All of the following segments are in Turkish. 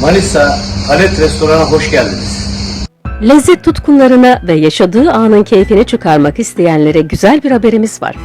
Manisa Halet Restoran'a hoş geldiniz. Lezzet tutkunlarına ve yaşadığı anın keyfini çıkarmak isteyenlere güzel bir haberimiz var.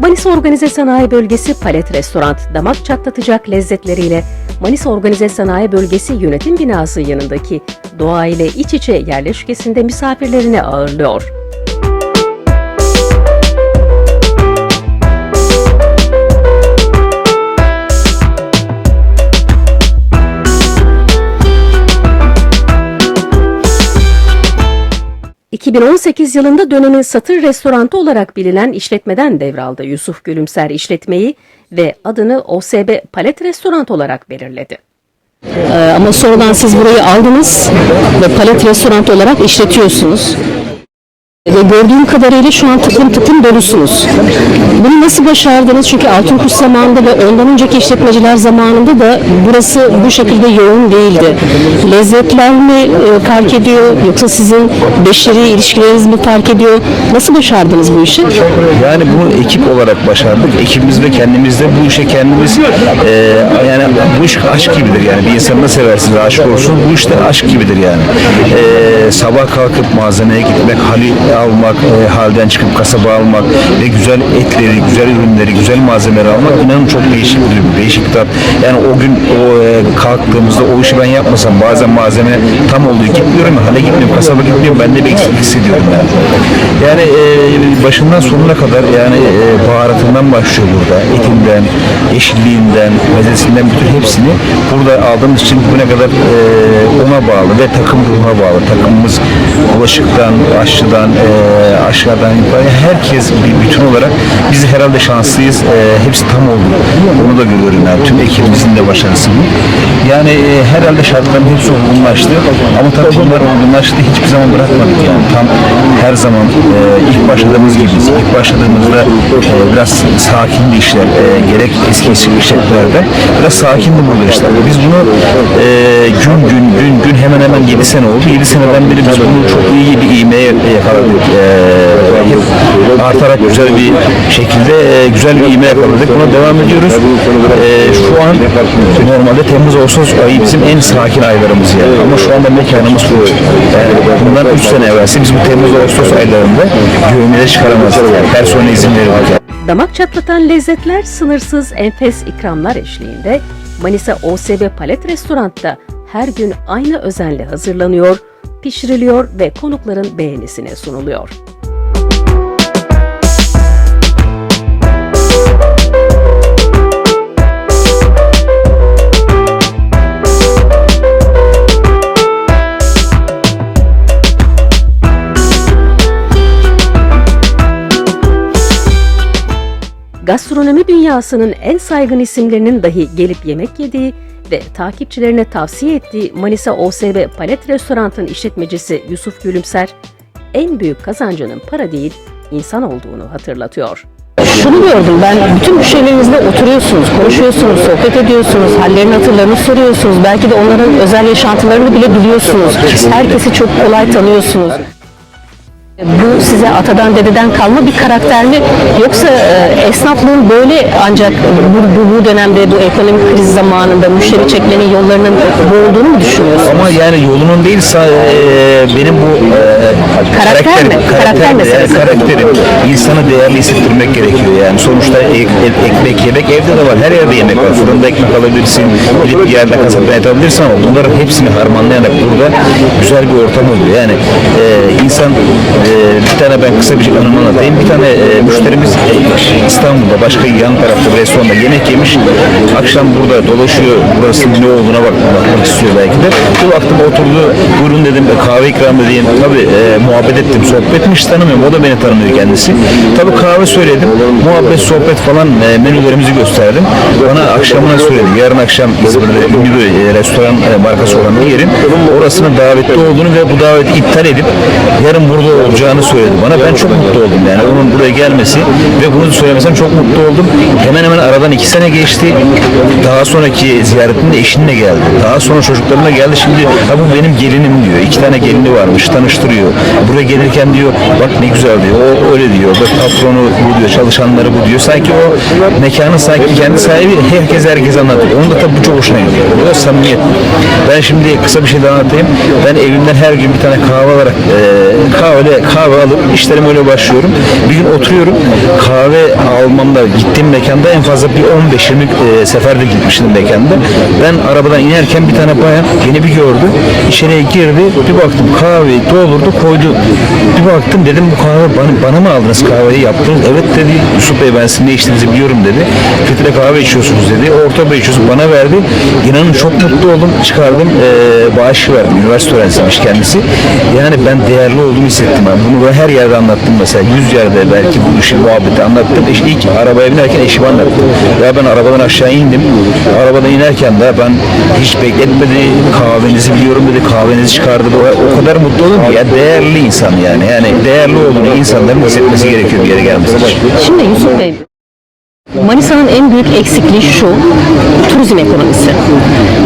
Manisa Organize Sanayi Bölgesi Palet Restoran, damak çatlatacak lezzetleriyle Manisa Organize Sanayi Bölgesi Yönetim Binası yanındaki doğa ile iç içe yerleşkesinde misafirlerini ağırlıyor. ...2018 yılında dönemin satır restoranı olarak bilinen işletmeden devraldı Yusuf Gülümser işletmeyi ve adını OSB Palet Restoran olarak belirledi. Ee, ama sonradan siz burayı aldınız ve palet restoran olarak işletiyorsunuz. Ve gördüğüm kadarıyla şu an tıklım tıklım dolusunuz. Bunu nasıl başardınız? Çünkü Altınkuş zamanında ve ondan önceki işletmeciler zamanında da burası bu şekilde yoğun değildi. Lezzetler mi e, fark ediyor yoksa sizin beşeri ilişkileriniz mi fark ediyor? Nasıl başardınız bu işi? Yani bunu ekip olarak başardık. Ekibimiz ve kendimiz de bu işe kendimiz e, yani bu iş aşk gibidir yani. Bir insanı nasıl seversiniz aşık olsun. Bu işte aşk gibidir yani. E, sabah kalkıp malzemeye gitmek, almak, e, halden çıkıp kasaba almak ve güzel etleri, güzel ürünleri, güzel malzemeleri almak inanın çok değişik bir değişik tat. Yani o gün o e, kalktığımızda o işi ben yapmasam bazen malzeme tam olduğu gitmiyorum hale gitmiyorum, kasaba gitmiyorum ben de bir eksiklik hissediyorum yani. Yani e, başından sonuna kadar yani e, baharatından başlıyor burada. Etinden, yeşilliğinden, mezesinden bütün hepsini burada aldığımız için bugüne kadar e, ona bağlı ve takım ruhuna bağlı. Takımımız bulaşıktan, aşçıdan, e, aşağıdan yukarı herkes bir bütün olarak biz herhalde şanslıyız. E, hepsi tam oldu. Onu da görüyorum yani. Tüm ekibimizin de başarısı bu. Yani e, herhalde şartların hepsi olgunlaştı. Ama tabii bunlar olgunlaştı hiçbir zaman bırakmadık yani. Tam her zaman e, ilk başladığımız gibi ilk başladığımızda e, biraz sakin bir işler e, gerek eski eski işletmelerde biraz sakindi burada işler. Biz bunu e, gün gün gün gün hemen hemen 7 sene oldu. 7 seneden beri biz bunu çok iyi bir ivmeye yakaladık. E, artarak güzel bir şekilde e, güzel bir ivme yakaladık. Buna devam ediyoruz. E, şu an normalde Temmuz Ağustos ayı bizim en sakin aylarımız yani. Ama şu anda mekanımız bu. Yani bundan 3 sene evvelsi biz bu Temmuz Ağustos aylarında güvenliğe çıkaramazdık. Yani personel izin verirdik. Damak çatlatan lezzetler sınırsız enfes ikramlar eşliğinde Manisa OSB Palet Restoran'ta her gün aynı özenle hazırlanıyor, pişiriliyor ve konukların beğenisine sunuluyor. gastronomi dünyasının en saygın isimlerinin dahi gelip yemek yediği ve takipçilerine tavsiye ettiği Manisa OSB Palet Restoran'ın işletmecisi Yusuf Gülümser, en büyük kazancının para değil, insan olduğunu hatırlatıyor. Şunu gördüm ben bütün müşterilerinizle oturuyorsunuz, konuşuyorsunuz, sohbet ediyorsunuz, hallerini hatırlarını soruyorsunuz. Belki de onların özel yaşantılarını bile biliyorsunuz. Herkesi çok kolay tanıyorsunuz. Bu size atadan dededen kalma bir karakter mi? Yoksa e, esnaflığın böyle ancak bu, bu, dönemde bu ekonomik kriz zamanında müşteri çekmenin yollarının bu olduğunu mu düşünüyorsunuz? Ama yani yolunun değilse e, benim bu e, Karakter mi? Karakter yani meselesi. karakterim insanı değerli hissettirmek gerekiyor yani sonuçta ek- ek- ekmek yemek evde de var her yerde yemek var fırında ekmek alabilirsin gidip bir yerde kasapta et alabilirsin ama bunların hepsini harmanlayarak burada güzel bir ortam oluyor yani e, insan bir tane ben kısa bir anımı anlatayım. Bir tane e, müşterimiz e, İstanbul'da başka yan tarafta bir restoranda yemek yemiş. Akşam burada dolaşıyor. Burası ne olduğuna bak, bakmak istiyor belki de. Bir baktım oturdu. Buyurun dedim. E, kahve ikram edeyim. Tabi muhabbet ettim sohbet mi hiç tanımıyorum. O da beni tanımıyor kendisi. Tabi kahve söyledim. Muhabbet sohbet falan e, menülerimizi gösterdim. Bana akşamına söyledi. Yarın akşam İzmir'de ünlü bir e, restoran e, markası olan bir yerin orasına davetli olduğunu ve bu daveti iptal edip yarın burada olduğunu olacağını söyledi bana. Ben çok mutlu oldum yani onun buraya gelmesi ve bunu söylemesem çok mutlu oldum. Hemen hemen aradan iki sene geçti. Daha sonraki ziyaretinde eşinle geldi. Daha sonra çocuklarına geldi. Şimdi ha bu benim gelinim diyor. İki tane gelini varmış tanıştırıyor. Buraya gelirken diyor bak ne güzel diyor. O öyle diyor. Bak patronu bu diyor. Çalışanları bu diyor. Sanki o mekanın sanki kendi sahibi herkes herkes anlatıyor. Onun da tabii bu çok hoşuna gidiyor. Bu da samimiyet. Ben şimdi kısa bir şey daha anlatayım. Ben evimden her gün bir tane kahve alarak e, kahve, kahve alıp işlerime öyle başlıyorum. Bir gün oturuyorum. Kahve almamda gittiğim mekanda en fazla bir 15-20 e, seferde gitmiştim mekanda. Ben arabadan inerken bir tane bayan beni bir gördü. İçeriye girdi. Bir baktım kahveyi doldurdu koydu. Bir baktım dedim bu kahve bana, bana mı aldınız kahveyi yaptınız? Evet dedi. Yusuf Bey ben sizin ne içtiğinizi biliyorum dedi. Filtre kahve içiyorsunuz dedi. Orta Bey içiyorsunuz bana verdi. İnanın çok mutlu oldum. Çıkardım. E, bağış verdim. Üniversite öğrencisiymiş kendisi. Yani ben değerli olduğumu hissettim. Bunu ben her yerde anlattım mesela. Yüz yerde belki bu işi muhabbeti anlattım. İşte ilk arabaya binerken eşime anlattım. Ya ben arabadan aşağı indim. Arabadan inerken de ben hiç bekletmedi. Kahvenizi biliyorum dedi. Kahvenizi çıkardı. O, o kadar mutlu oldum ki. Ya değerli insan yani. Yani değerli olduğunu insanların hissetmesi gerekiyor bir yere gelmesi için. Şimdi Yusuf Bey, Manisa'nın en büyük eksikliği şu, turizm ekonomisi.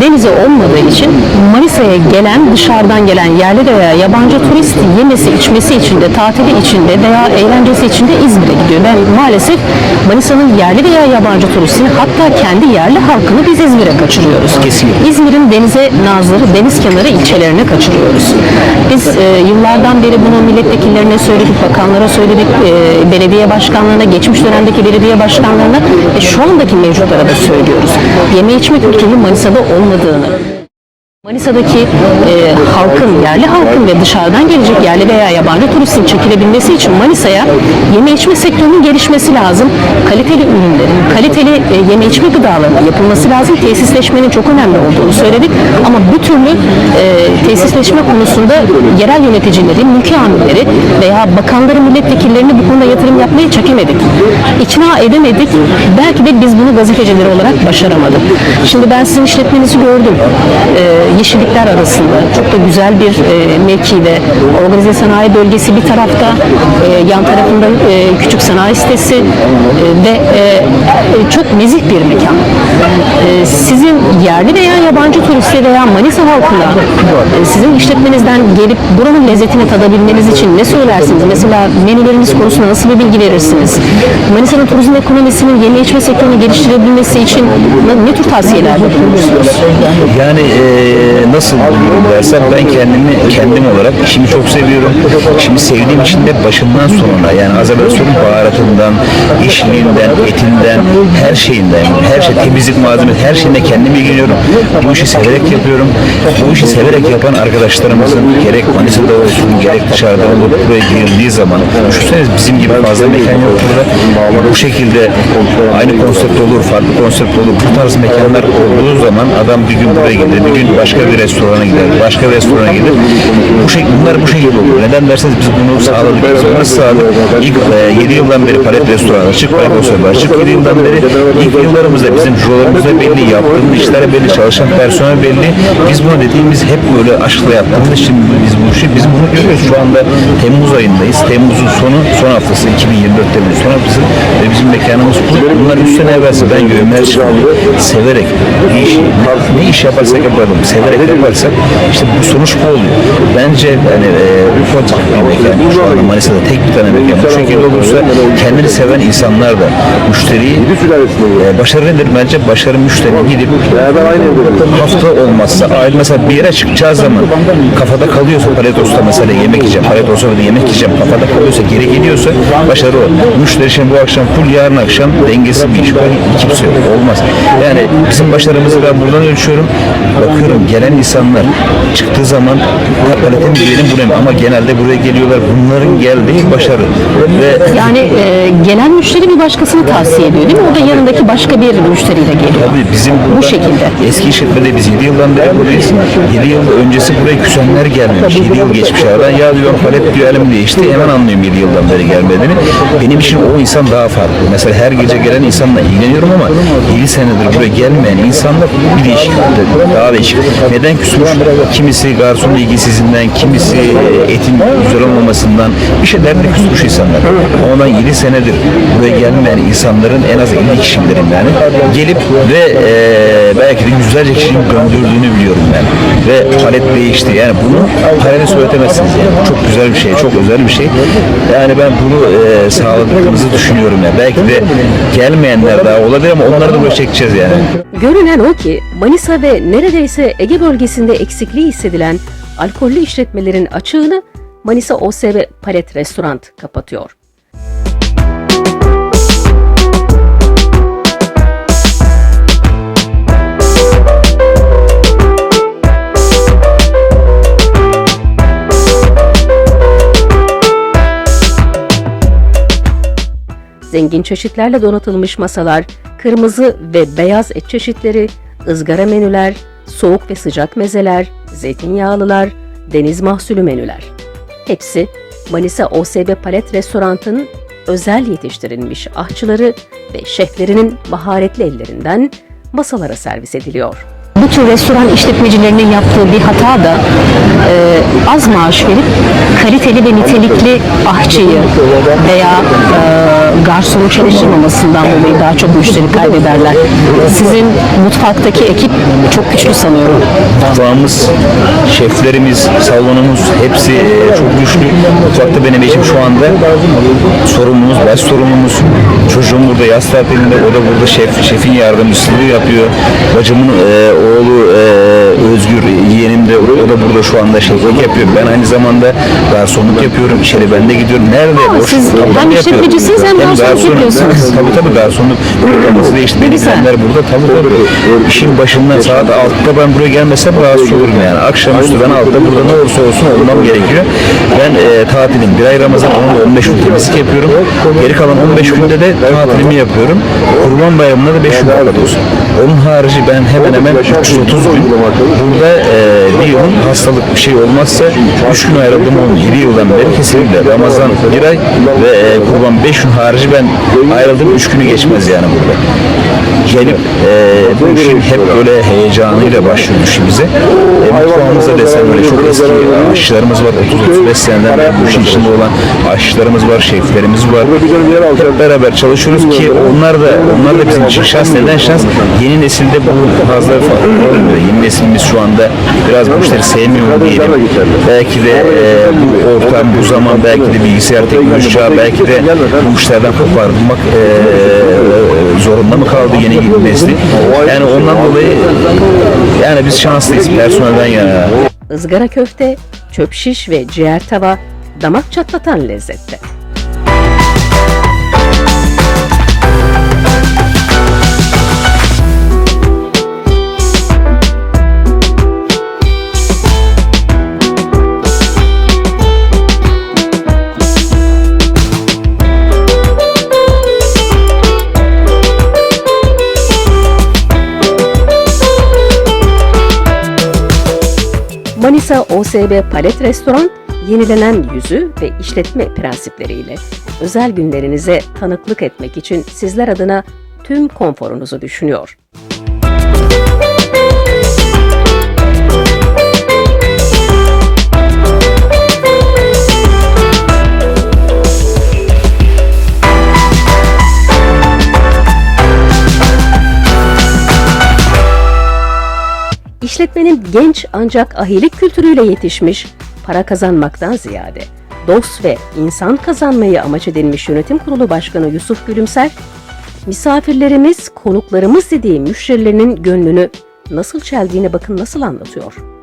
Denizi olmadığı için Manisa'ya gelen, dışarıdan gelen yerli veya yabancı turist yemesi, içmesi için de, tatili için de veya eğlencesi için de İzmir'e gidiyor. Ben maalesef Manisa'nın yerli veya yabancı turistini hatta kendi yerli halkını biz İzmir'e kaçırıyoruz. Kesinlikle. İzmir'in denize nazları, deniz kenarı ilçelerine kaçırıyoruz. Biz e, yıllardan beri bunu milletvekillerine söyledik, bakanlara söyledik, e, belediye başkanlarına, geçmiş dönemdeki belediye başkanlarına ve şu andaki mevcutlara da söylüyoruz. Yeme içme kültürü Manisa'da olmadığını, Manisa'daki e, halkın, yerli halkın ve dışarıdan gelecek yerli veya yabancı turistin çekilebilmesi için Manisa'ya yeme içme sektörünün gelişmesi lazım. Kaliteli ürünlerin, kaliteli e, yeme içme gıdalarının yapılması lazım. Tesisleşmenin çok önemli olduğunu söyledik. Ama bir türlü e, tesisleşme konusunda yerel yöneticileri, mülki amirleri veya bakanları, milletvekillerini bu konuda yatırım yapmayı çekemedik. İkna edemedik. Belki de biz bunu gazeteciler olarak başaramadık. Şimdi ben sizin işletmenizi gördüm. E, yeşillikler arasında çok da güzel bir e, mevkide organize sanayi bölgesi bir tarafta e, yan tarafında e, küçük sanayi sitesi e, ve e, e, çok nezih bir mekan. E, sizin yerli veya yabancı turiste veya Manisa halkına e, sizin işletmenizden gelip buranın lezzetini tadabilmeniz için ne söylersiniz? Mesela menüleriniz konusunda nasıl bir bilgi verirsiniz? Manisa'nın turizm ekonomisinin yeme içme sektörünü geliştirebilmesi için ne, tür tavsiyelerde bulunursunuz? Yani eee, nasıl buluyorum dersen ben kendimi kendim olarak işimi çok seviyorum. İşimi sevdiğim için de başından sonuna yani az evvel söyledim baharatından, işliğinden, etinden, her şeyinden, her şey temizlik malzemesi, her şeyinde kendim ilgileniyorum. Bu işi severek yapıyorum. Bu işi severek yapan arkadaşlarımızın gerek Manisa'da olsun, gerek dışarıda olup buraya girildiği zaman düşünseniz bizim gibi fazla mekan yok burada. Bu şekilde aynı konsept olur, farklı konsept olur. Bu tarz mekanlar olduğu zaman adam bir gün buraya gelir, bir gün başka bir restorana gider, başka bir restorana gider. Bu şey, bunlar bu şekilde oluyor. Neden derseniz biz bunu sağladık. Biz nasıl sağladık? İlk e, 7 yıldan beri palet restoranı açık, palet konservi açık. 7 yıldan beri ilk yıllarımızda bizim jurolarımızda belli, yaptığımız işler belli, çalışan personel belli. Biz bunu dediğimiz hep böyle aşkla yaptığımız için biz bu işi, biz bunu görüyoruz. Şu anda Temmuz ayındayız. Temmuz'un sonu, son haftası, 2024 Temmuz son haftası ve bizim mekanımız bu. Bunlar 3 sene evvelsi ben göğümler çıkardım. Severek, bir iş, ne iş yaparsak yapalım, severek yaparsak işte bu sonuç bu oluyor. Bence yani e, ufacık bir mekan, şu anda Manisa'da tek bir tane mekan. Bu şekilde olursa kendini seven insanlar da müşteriyi e, başarı nedir? Bence başarı müşteri gidip hafta olmazsa aile mesela bir yere çıkacağı zaman kafada kalıyorsa paletos'ta mesela yemek yiyeceğim, paletos'ta yemek yiyeceğim kafada kalıyorsa geri geliyorsa başarı o. Müşteri şimdi bu akşam full yarın akşam dengesiz bir iş. Kimse yok. Olmaz. Yani bizim başarımızı ben buradan ölçüyorum. Bakıyorum gelen insanlar çıktığı zaman ha palete mi gidelim buraya? Ama genelde buraya geliyorlar. Bunların geldiği başarı. Ve Yani e, gelen müşteri bir başkasını tavsiye ediyor değil mi? O da yanındaki başka bir müşteriyle geliyor. Tabii bizim Bu şekilde. Eski işletmede biz 7 yıldan beri buradayız. 7 yıl öncesi buraya küsenler gelmemiş. 7 yıl geçmiş aradan. Ya diyor palet diyor elim değişti. Hemen anlıyorum 7 yıldan beri gelmediğini. Benim için o insan daha farklı. Mesela her gece gelen insanla ilgileniyorum ama 7 senedir buraya gelmeyen insanlar bir değişik. Daha değişik. Neden küsmüş? Kimisi garson ilgisizinden, kimisi etin güzel olmamasından bir şeylerle küsmüş insanlar. Ben 7 senedir buraya gelmeyen insanların en az 50 kişi bilirim yani. Gelip ve e, belki de yüzlerce kişinin gönderdiğini biliyorum ben. Ve palet değişti. Yani bunu parayla söyletemezsiniz yani. Çok güzel bir şey, çok özel bir şey. Yani ben bunu e, sağladığımızı düşünüyorum yani. Belki de gelmeyenler daha olabilir ama onları da buraya çekeceğiz yani. Görünen o ki Manisa ve neredeyse Ege bölgesinde eksikliği hissedilen alkollü işletmelerin açığını Manisa OSB Palet Restoran kapatıyor. Zengin çeşitlerle donatılmış masalar, kırmızı ve beyaz et çeşitleri, ızgara menüler, soğuk ve sıcak mezeler, zeytinyağlılar, deniz mahsulü menüler. Hepsi Manisa OSB Palet Restoran'ın özel yetiştirilmiş ahçıları ve şeflerinin maharetli ellerinden masalara servis ediliyor. Bu tür restoran işletmecilerinin yaptığı bir hata da e, az maaş verip kaliteli ve nitelikli ahçıyı veya e, garsonu çalıştırmamasından dolayı daha çok müşteri kaybederler. Sizin mutfaktaki ekip çok güçlü sanıyorum. Mutfağımız, şeflerimiz, salonumuz hepsi e, çok güçlü. Mutfakta benim eşim şu anda sorumlumuz, baş sorumlumuz. Çocuğum burada yaz tatilinde, o da burada şef, şefin yardımcısını yapıyor. Bacımın e, oğlu e, Özgür, yeğenim de o da burada şu anda şeflik yapıyor. Ben aynı zamanda garsonluk yapıyorum. İçeri ben de gidiyorum. Nerede? boş siz hem işletmecisiniz hem garsonluk yapıyorsunuz. Tabii tabii garsonluk programımız değişti. Beni güzel. bilenler burada tabii tabii. İşin başından saat 6'da ben buraya gelmesem rahatsız olurum yani. Akşamüstü ben 6'da burada ne olursa olsun olmam gerekiyor. Ben e, tatilim. Bir ay Ramazan 10 15 gün temizlik yapıyorum. Geri kalan 15 günde de tatilimi yapıyorum. Kurban Bayramı'nda da 5 gün olsun. Onun harici ben hemen hemen 330 gün burada e, bir yılın hastalık bir şey olmazsa 3 gün ayrıldım olmuyor. 7 yıldan beri kesinlikle Ramazan bir ay ve e, kurban 5 gün harici ben ayrıldım 3 günü geçmez yani burada gelip e, bu işin hep böyle heyecanıyla başlıyor işimize. E, mutfağımızda desen böyle çok eski aşçılarımız var. 30-35 seneden beri bu işin içinde olan aşçılarımız var, şeflerimiz var. Hep beraber çalışıyoruz ki onlar da onlar da bizim için şans. Neden şans? Yeni nesilde bu fazla fa- olmuyor. Yeni neslimiz şu anda biraz bu işleri sevmiyor diyelim. Belki de e, bu ortam, bu zaman belki de bilgisayar teknoloji çağı, belki de bu işlerden kopartmak e, zorunda mı kaldı yeni nesli? Yani ondan dolayı yani biz şanslıyız personelden yana. Izgara köfte, çöp şiş ve ciğer tava damak çatlatan lezzette. Manisa OSB Palet Restoran yenilenen yüzü ve işletme prensipleriyle özel günlerinize tanıklık etmek için sizler adına tüm konforunuzu düşünüyor. İşletmenin genç ancak ahilik kültürüyle yetişmiş, para kazanmaktan ziyade dost ve insan kazanmayı amaç edinmiş yönetim kurulu başkanı Yusuf Gülümser, misafirlerimiz, konuklarımız dediği müşterilerinin gönlünü nasıl çeldiğine bakın nasıl anlatıyor.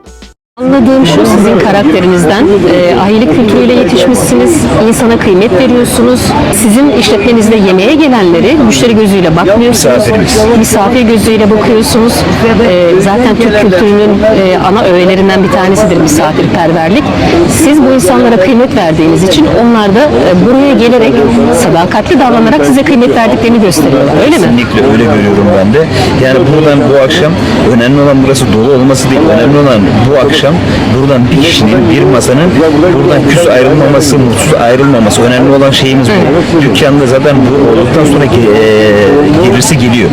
Anladığım şu sizin karakterinizden e, aile kültürüyle yetişmişsiniz, insana kıymet veriyorsunuz. Sizin işletmenizde yemeğe gelenleri müşteri gözüyle bakmıyorsunuz. Misafir gözüyle bakıyorsunuz. E, zaten Türk kültürünün e, ana öğelerinden bir tanesidir misafirperverlik. Siz bu insanlara kıymet verdiğiniz için onlar da e, buraya gelerek sadakatli davranarak size kıymet verdiklerini gösteriyorlar. Öyle mi? Kesinlikle öyle görüyorum ben de. Yani buradan bu akşam önemli olan burası dolu olması değil. Önemli olan bu akşam buradan bir kişinin, bir masanın buradan küs ayrılmaması, mutsuz ayrılmaması. Önemli olan şeyimiz bu. Dükkanda zaten bu olduktan sonra e, gelirsi geliyor.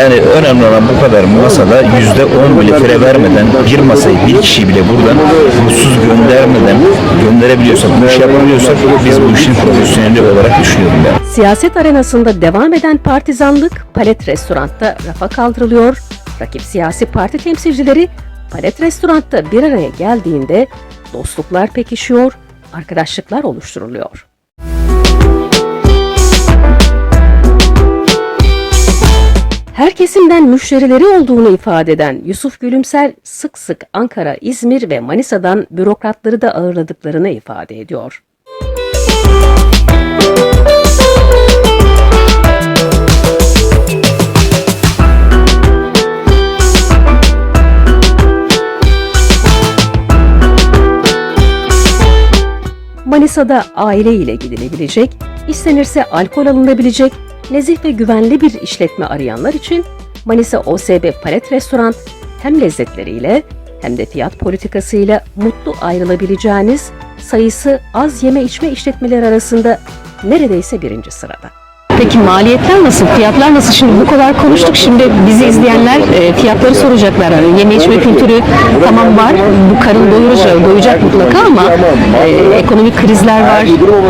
yani önemli olan bu kadar masada yüzde on bile fire vermeden bir masayı bir kişi bile buradan mutsuz göndermeden gönderebiliyorsak, bu işi yapabiliyorsak biz bu işin profesyoneli olarak düşünüyorum yani. Siyaset arenasında devam eden partizanlık Palet Restorant'ta rafa kaldırılıyor. Rakip siyasi parti temsilcileri Palet Restorant'ta bir araya geldiğinde dostluklar pekişiyor, arkadaşlıklar oluşturuluyor. Her kesimden müşterileri olduğunu ifade eden Yusuf Gülümser sık sık Ankara, İzmir ve Manisa'dan bürokratları da ağırladıklarını ifade ediyor. Manisa'da aile ile gidilebilecek, istenirse alkol alınabilecek, nezih ve güvenli bir işletme arayanlar için Manisa OSB Palet Restoran hem lezzetleriyle hem de fiyat politikasıyla mutlu ayrılabileceğiniz sayısı az yeme içme işletmeleri arasında neredeyse birinci sırada. Peki maliyetler nasıl? Fiyatlar nasıl? Şimdi bu kadar konuştuk. Şimdi bizi izleyenler e, fiyatları soracaklar. Hani yeme içme kültürü tamam var. Bu karın doyuracak, doyacak mutlaka ama e, ekonomik krizler var.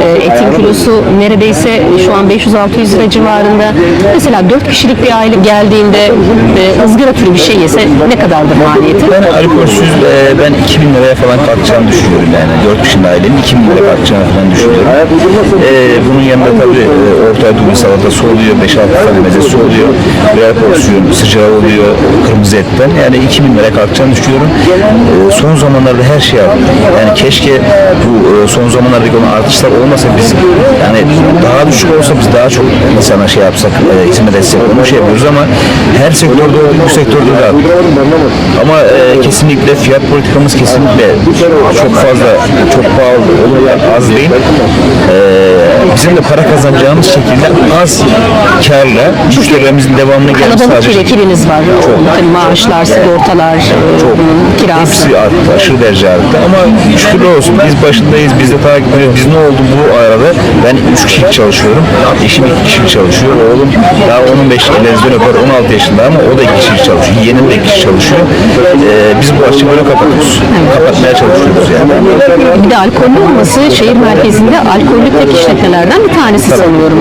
E, etin kilosu neredeyse şu an 500-600 lira civarında. Mesela 4 kişilik bir aile geldiğinde e, ızgara türü bir şey yese ne kadardır maliyeti? Ben alkolsüz e, ben 2000 liraya falan kalkacağını düşünüyorum yani. 4 kişinin ailenin 2000 liraya kalkacağını falan düşünüyorum. E, bunun yanında tabii e, orta ödül salatası oluyor, 5-6 tane mezesi oluyor. Birer porsiyon sıcağı oluyor kırmızı etten. Yani 2000 liraya kalkacağını düşünüyorum. E, son zamanlarda her şey arttı. Yani keşke bu e, son zamanlardaki olan artışlar olmasa biz yani daha düşük olsa biz daha çok insana şey yapsak, e, hizmet etsek onu şey yapıyoruz ama her sektörde olduğu sektörde de arttı. Ama e, kesinlikle fiyat politikamız kesinlikle çok fazla, çok pahalı az değil. E, bizim de para kazanacağımız şekilde az karla müşterilerimizin devamını gelmesi Kalabalık sadece ekibiniz var. Tabii maaşlar, sigortalar, e, kirası. Hepsi arttı, aşırı derece arttı ama şükürler olsun biz başındayız, biz de takip ediyoruz. Biz ne oldu bu arada? Ben 3 kişilik çalışıyorum, eşim 2 kişilik çalışıyor, oğlum daha onun 5 ellerinizden öper 16 yaşında ama o da 2 kişilik çalışıyor, yeğenim de 2 kişi çalışıyor. Ee, biz bu açığı böyle kapatıyoruz, kapatmaya çalışıyoruz yani. Bir de alkollü olması şehir merkezinde alkollü tek işletmelerden bir tanesi sanıyorum.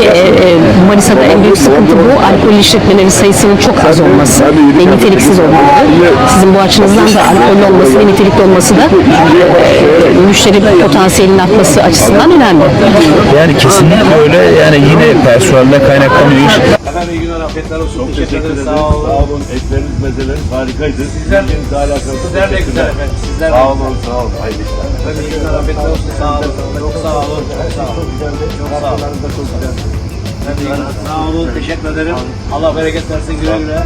Ki e, e, Manisa'da en büyük sıkıntı bu. Alkollü işletmelerin sayısının çok az olması ve niteliksiz olmaları. Sizin bu açınızdan da alkollü olması ve nitelikli olması da e, müşteri potansiyelinin artması açısından önemli. Yani kesinlikle öyle, yani yine personelden kaynaklanıyor iş. Afiyetler olsun. Çok teşekkür ederiz. Sağ olun. Etleriniz, mezeleriniz harikaydı. Sizler- Sizlerle alakalı. Sizler de güzel efendim. Sizler Sağ olun, sağ olun. Hayırlı işler. İyi günler, afiyetler olsun. Sağ olun. Çok sağ olun. Çok sağ olun. Çok sağ olun. Çok iyi günler. Sağ olun. Teşekkür ederim. Allah bereket versin. Güle güle.